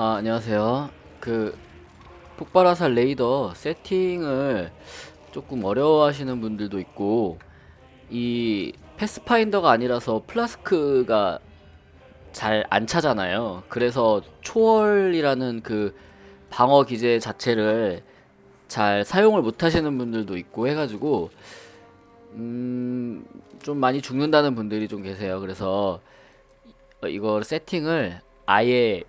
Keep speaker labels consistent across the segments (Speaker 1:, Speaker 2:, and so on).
Speaker 1: 아, 안녕하세요. 그 폭발화살 레이더 세팅을 조금 어려워하시는 분들도 있고 이 패스파인더가 아니라서 플라스크가 잘 안 차잖아요. 그래서 초월이라는 그 방어 기제 자체를 잘 사용을 못 하시는 분들도 있고 해가지고 음, 좀 많이 죽는다는 분들이 좀 계세요. 그래서 이거 세팅을 아예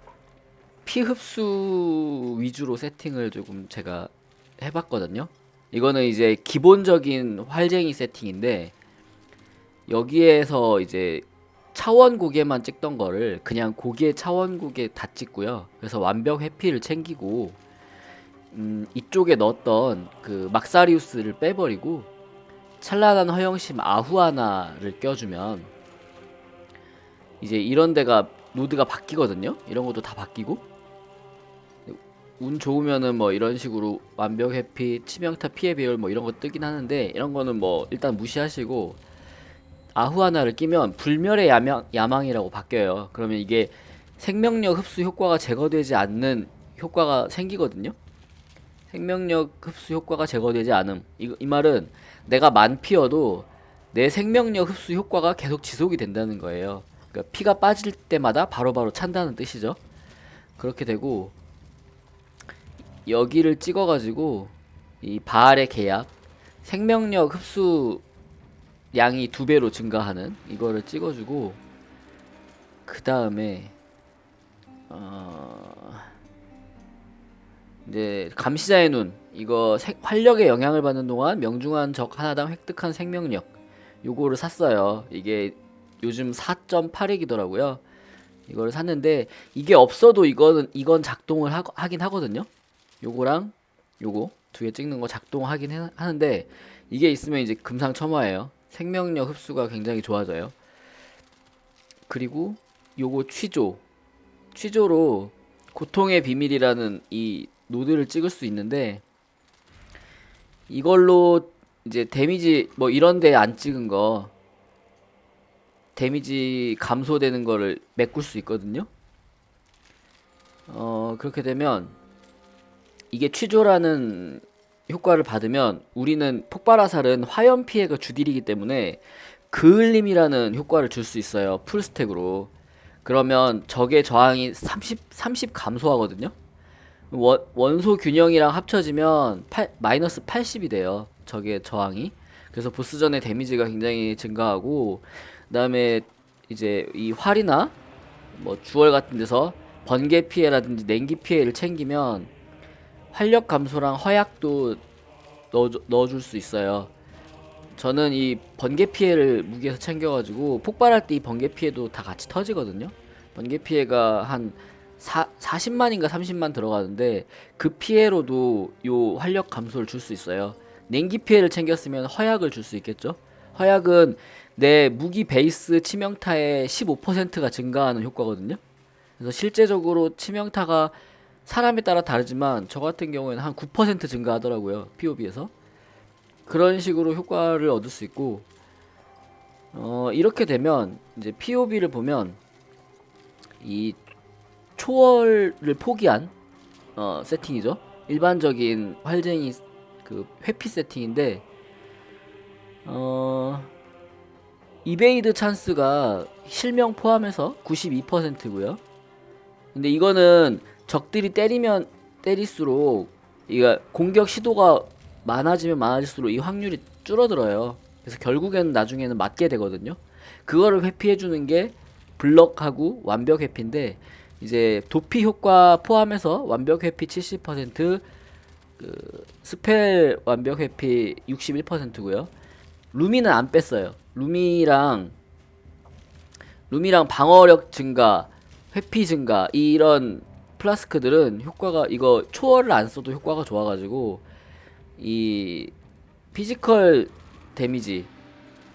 Speaker 1: 피 흡수 위주로 세팅을 조금 제가 해봤거든요. 이거는 이제 기본적인 활쟁이 세팅인데 여기에서 이제 차원 고개만 찍던 거를 그냥 고개 차원 고개 다 찍고요. 그래서 완벽 회피를 챙기고 음, 이쪽에 넣었던 그 막사리우스를 빼버리고 찬란한 허영심 아후아나를 껴주면 이제 이런 데가 노드가 바뀌거든요. 이런 것도 다 바뀌고 운 좋으면은 뭐 이런 식으로 완벽 회피, 치명타 피해 배열 뭐 이런 거 뜨긴 하는데 이런 거는 뭐 일단 무시하시고 아후아나를 끼면 불멸의 야망, 야망이라고 바뀌어요. 그러면 이게 생명력 흡수 효과가 제거되지 않는 효과가 생기거든요. 생명력 흡수 효과가 제거되지 않음. 이, 이 말은 내가 만 피어도 내 생명력 흡수 효과가 계속 지속이 된다는 거예요. 그러니까 피가 빠질 때마다 바로바로 찬다는 뜻이죠. 그렇게 되고 여기를 찍어가지고 이 바알의 계약 생명력 흡수 양이 두 배로 증가하는 이거를 찍어주고 그 다음에 어 이제 감시자의 눈 이거 생- 활력에 영향을 받는 동안 명중한 적 하나당 획득한 생명력 요거를 샀어요. 이게 요즘 4.8액이더라고요. 이거를 샀는데 이게 없어도 이거는 이건 작동을 하, 하긴 하거든요 요거랑 요거 두 개 찍는 거 작동하긴 해- 하는데 이게 있으면 이제 금상첨화예요. 생명력 흡수가 굉장히 좋아져요. 그리고 요거 취조 취조로 고통의 비밀이라는 이 노드를 찍을 수 있는데 이걸로 이제 데미지 뭐 이런 데 안 찍은 거 데미지 감소되는 거를 메꿀 수 있거든요. 어 그렇게 되면 이게 취조라는 효과를 받으면 우리는 폭발화살은 화염 피해가 주딜이기 때문에 그을림이라는 효과를 줄 수 있어요. 풀스택으로. 그러면 적의 저항이 30, 30 감소하거든요. 원, 원소 균형이랑 합쳐지면 8, 마이너스 80이 돼요. 적의 저항이. 그래서 보스전의 데미지가 굉장히 증가하고 그다음에 이제 이 활이나 뭐 주얼 같은 데서 번개 피해라든지 냉기 피해를 챙기면 활력 감소랑 허약도 넣어, 넣어줄 수 있어요. 저는 이 번개 피해를 무기에서 챙겨가지고 폭발할 때 이 번개 피해도 다 같이 터지거든요. 번개 피해가 한 사, 40만인가 30만 들어가는데 그 피해로도 요 활력 감소를 줄 수 있어요. 냉기 피해를 챙겼으면 허약을 줄 수 있겠죠. 허약은 내 무기 베이스 치명타의 15%가 증가하는 효과거든요. 그래서 실제적으로 치명타가 사람에 따라 다르지만 저 같은 경우에는 한 9% 증가하더라고요. POB에서. 그런 식으로 효과를 얻을 수 있고 어, 이렇게 되면 이제 POB를 보면 이 초월을 포기한 어, 세팅이죠. 일반적인 활쟁이 그 회피 세팅인데 어 이베이드 찬스가 실명 포함해서 92%고요. 근데 이거는 적들이 때리면 때릴수록 이가 공격 시도가 많아지면 많아질수록 이 확률이 줄어들어요. 그래서 결국에는 나중에는 맞게 되거든요. 그거를 회피해 주는 게 블럭하고 완벽 회피인데 이제 도피 효과 포함해서 완벽 회피 70%, 그 스펠 완벽 회피 61%고요. 루미는 안 뺐어요. 루미랑 루미랑 방어력 증가, 회피 증가 이런 플라스크들은 효과가 이거 초월을 안 써도 효과가 좋아가지고 이 피지컬 데미지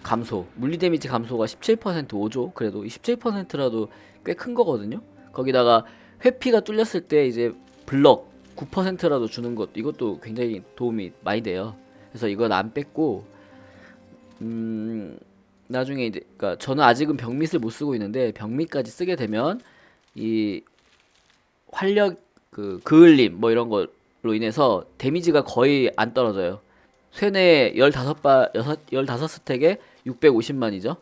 Speaker 1: 감소, 물리 데미지 감소가 17% 5조 그래도 이 17%라도 꽤 큰 거거든요. 거기다가 회피가 뚫렸을 때 이제 블럭 9%라도 주는 것 이것도 굉장히 도움이 많이 돼요. 그래서 이건 안 뺐고 음 나중에 이제 그러니까 저는 아직은 병밋을 못 쓰고 있는데 병밋까지 쓰게 되면 이 활력 그 그을림 뭐 이런 걸로 인해서 데미지가 거의 안 떨어져요. 쇠뇌 15바 6 15스택에 650만이죠.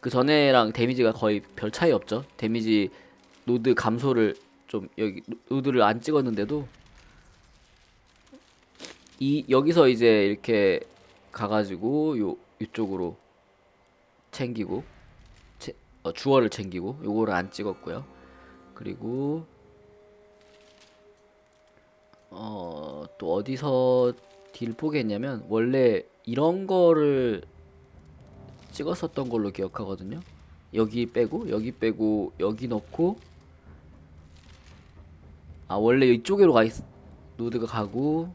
Speaker 1: 그 전에랑 데미지가 거의 별 차이 없죠. 데미지 노드 감소를 좀 여기 노드를 안 찍었는데도 이 여기서 이제 이렇게 가가지고 요 이쪽으로 챙기고 채, 어, 주어를 챙기고 요거를 안 찍었고요. 그리고 어, 또 어디서 딜 보겠냐면 원래 이런 거를 찍었었던 걸로 기억하거든요. 여기 빼고 여기 빼고 여기 넣고 아 원래 이쪽으로 가 있, 노드가 가고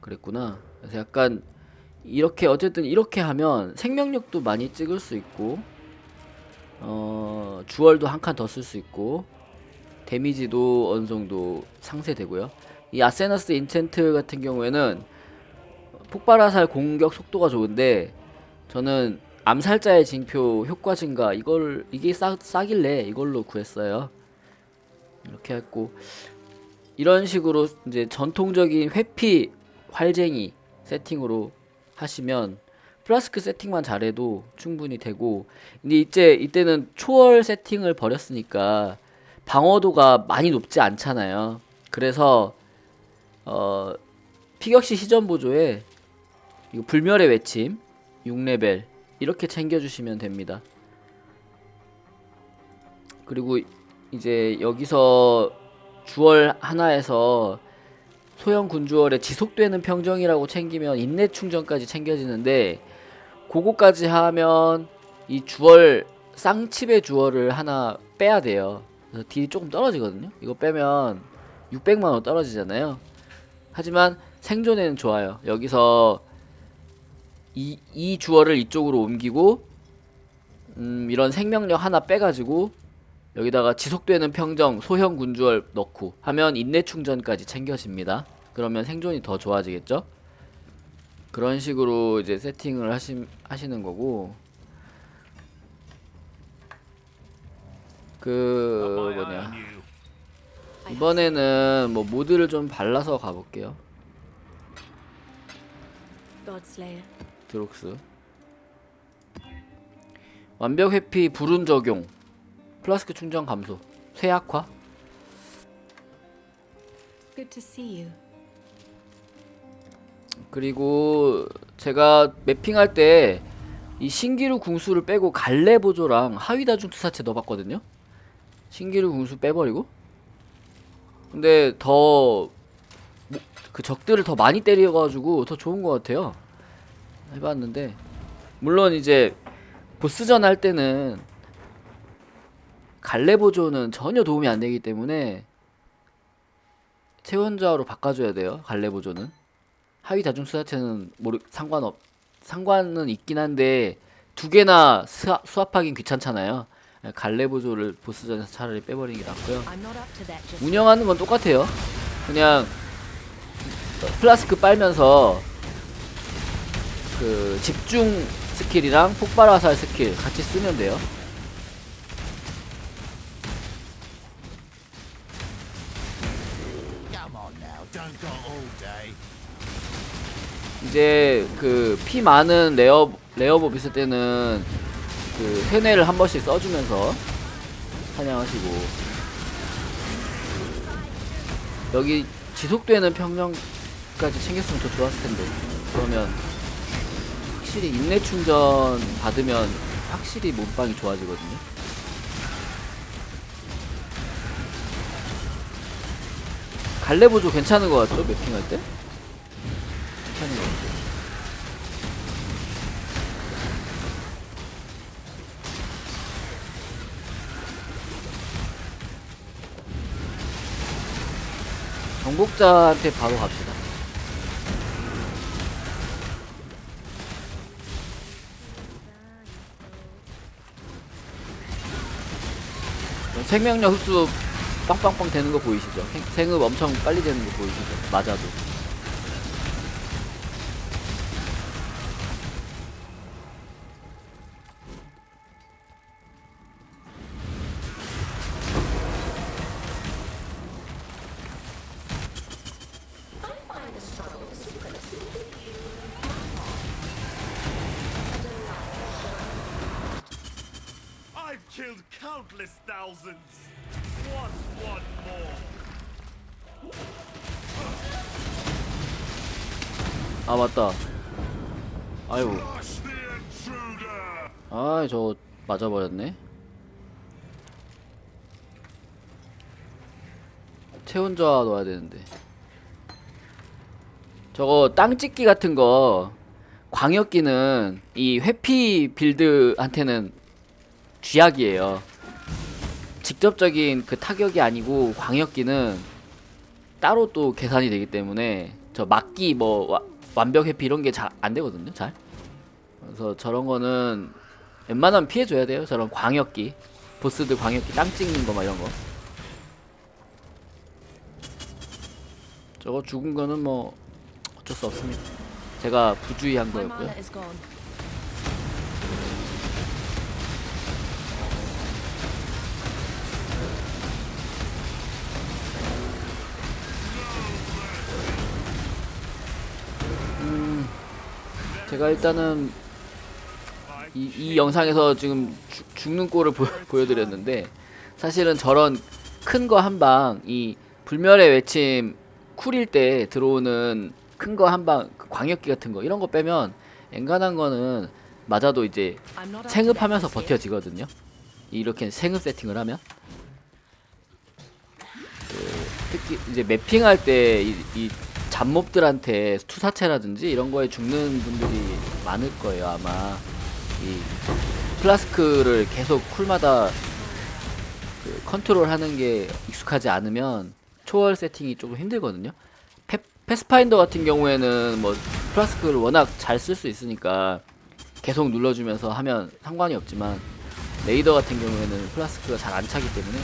Speaker 1: 그랬구나. 그래서 약간 이렇게 어쨌든 이렇게 하면 생명력도 많이 찍을 수 있고 어 주얼도 한 칸 더 쓸 수 있고 데미지도 어느 정도 상쇄되고요. 이 아세나스 인챈트 같은 경우에는 폭발화살 공격 속도가 좋은데 저는 암살자의 징표 효과 증가 이걸 이게 싸, 싸길래 이걸로 구했어요. 이렇게 했고 이런 식으로 이제 전통적인 회피 활쟁이 세팅으로 하시면 플라스크 세팅만 잘해도 충분히 되고 근데 이제 이때는 초월 세팅을 버렸으니까 방어도가 많이 높지 않잖아요. 그래서 어 피격시 시전 보조에 이거 불멸의 외침 6레벨 이렇게 챙겨주시면 됩니다. 그리고 이제 여기서 주얼 하나에서 소형 군주얼에 지속되는 평정이라고 챙기면 인내 충전까지 챙겨지는데 그거까지 하면 이 주얼 쌍칩의 주얼을 하나 빼야 돼요. 그래서 딜이 조금 떨어지거든요. 이거 빼면 600만 원 떨어지잖아요. 하지만 생존에는 좋아요. 여기서 이, 이 주얼을 이쪽으로 옮기고 음, 이런 생명력 하나 빼가지고 여기다가 지속되는 평정 소형 군주얼 넣고 하면 인내 충전까지 챙겨집니다. 그러면 생존이 더 좋아지겠죠? 그런 식으로 이제 세팅을 하시, 하시는 거고 그 뭐냐 이번에는 뭐 모드를 좀 발라서 가볼게요. 드록스 완벽 회피 불운 적용 플라스크 충전 감소 쇠약화
Speaker 2: Good to see you.
Speaker 1: 그리고 제가 매핑할 때 이 신기루 궁수를 빼고 갈래 보조랑 하위 다중 투사체 넣어봤거든요. 신기루 궁수 빼버리고. 근데 더 그 적들을 더 많이 때려가지고 더 좋은 것 같아요. 해봤는데 물론 이제 보스전 할 때는 갈래 보조는 전혀 도움이 안 되기 때문에 체원자로 바꿔줘야 돼요. 갈래 보조는. 하위 다중 수사체는 모르 상관없 상관은 있긴 한데 두 개나 수합, 수합하긴 귀찮잖아요. 갈래 보조를 보스전에서 차라리 빼버리는 게 낫고요. 운영하는 건 똑같아요. 그냥 플라스크 빨면서 그 집중 스킬이랑 폭발 화살 스킬 같이 쓰면 돼요. 이제 그 피 많은 레어 레어몹 있을 때는 그 세뇌를 한 번씩 써주면서 사냥하시고 여기 지속되는 평정까지 챙겼으면 더 좋았을 텐데 그러면 확실히 인내 충전 받으면 확실히 몸빵이 좋아지거든요. 갈래 보조 괜찮은 것 같죠? 매핑할 때? 정복자한테 바로 갑시다. 생명력 흡수 빵빵빵 되는 거 보이시죠? 생- 생흡 엄청 빨리 되는 거 보이시죠? 맞아도. 아 맞다.
Speaker 3: intruder!
Speaker 1: 아저 맞아버렸네. 체온저하 넣어야 되는데. 저거 땅찍기 같은 거 광역기는 이 회피 빌드한테는 쥐약이에요. 직접적인 그 타격이 아니고 광역기는 따로 또 계산이 되기 때문에 저 막기 뭐 와- 완벽 회피 이런 게 잘 안 되거든요 잘 그래서 저런 거는 웬만하면 피해줘야 돼요. 저런 광역기. 보스들 광역기 땅 찍는 거 막 이런 거. 저거 죽은 거는 뭐 어쩔 수 없습니다. 제가 부주의한 거였고요. 제가 일단은 이, 이 영상에서 지금 죽- 죽는 꼴을 보, 보여드렸는데 사실은 저런 큰 거 한 방 이 불멸의 외침 쿨일 때 들어오는 큰 거 한방그 광역기 같은 거 이런 거 빼면 엔간한 거는 맞아도 이제
Speaker 2: yet.
Speaker 1: 버텨지거든요. 이렇게 생읍 세팅을 하면 그 특히 이제 매핑할 때 이, 이 잡몹들한테 투사체라든지 이런 거에 죽는 분들이 많을 거예요 아마 이 플라스크를 계속 쿨마다 그 컨트롤하는 게 익숙하지 않으면 초월 세팅이 조금 힘들거든요. 페, 패스파인더 같은 경우에는 뭐 플라스크를 워낙 잘 쓸 수 있으니까 계속 눌러주면서 하면 상관이 없지만 레이더 같은 경우에는 플라스크가 잘 안 차기 때문에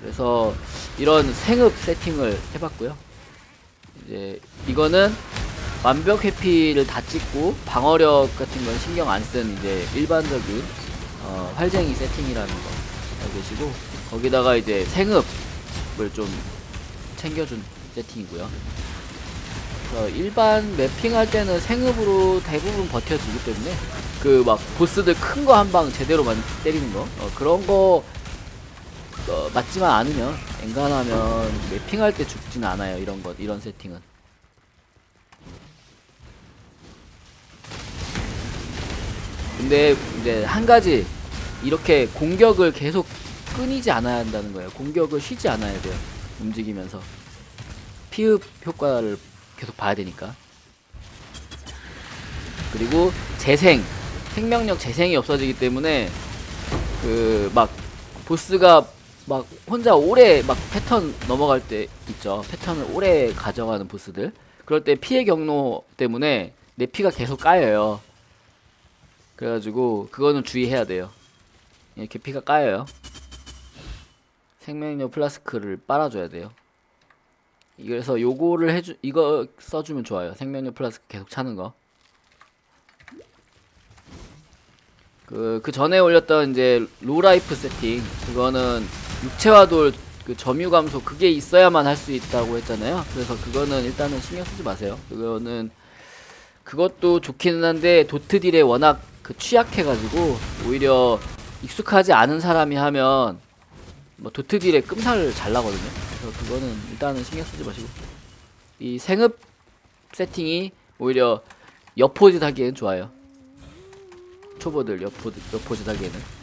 Speaker 1: 그래서 이런 생읍 세팅을 해봤고요. 이제 이거는 완벽 회피를 다 찍고 방어력 같은 건 신경 안 쓴 이제 일반적인 어, 활쟁이 세팅이라는 거 알고 계시고 거기다가 이제 생읍을 좀 챙겨준 세팅이고요. 일반 매핑할 때는 생읍으로 대부분 버텨지기 때문에 그 막 보스들 큰 거 한 방 제대로 만 때리는 거 어, 그런 거 어, 맞지만 않으면 엔간하면 매핑할 때 죽진 않아요 이런 것 이런 세팅은. 근데 이제 한 가지 이렇게 공격을 계속 끊이지 않아야 한다는 거예요. 공격을 쉬지 않아야 돼요 움직이면서. 피흡 효과를 계속 봐야 되니까. 그리고 재생 생명력 재생이 없어지기 때문에 그 막 보스가 막 혼자 오래 막 패턴 넘어갈 때 있죠. 패턴을 오래 가져가는 보스들. 그럴 때 피해 경로 때문에 내 피가 계속 까여요. 그래가지고 그거는 주의해야 돼요. 이렇게 피가 까여요. 생명력 플라스크를 빨아줘야 돼요. 그래서 요거를 해주 이거 써주면 좋아요. 생명력 플라스크 계속 차는 거. 그, 그 전에 올렸던 이제 로라이프 세팅. 그거는 육체화돌 그 점유 감소 그게 있어야만 할 수 있다고 했잖아요. 그래서 그거는 일단은 신경 쓰지 마세요. 그거는 그것도 좋기는 한데 도트딜에 워낙 그 취약해가지고 오히려 익숙하지 않은 사람이 하면 뭐 도트딜에 끔살 잘 나거든요. 그래서 그거는 일단은 신경 쓰지 마시고 이 생읍 세팅이 오히려 여포짓 하기엔 좋아요. 초보들 여포 여포짓 하기에는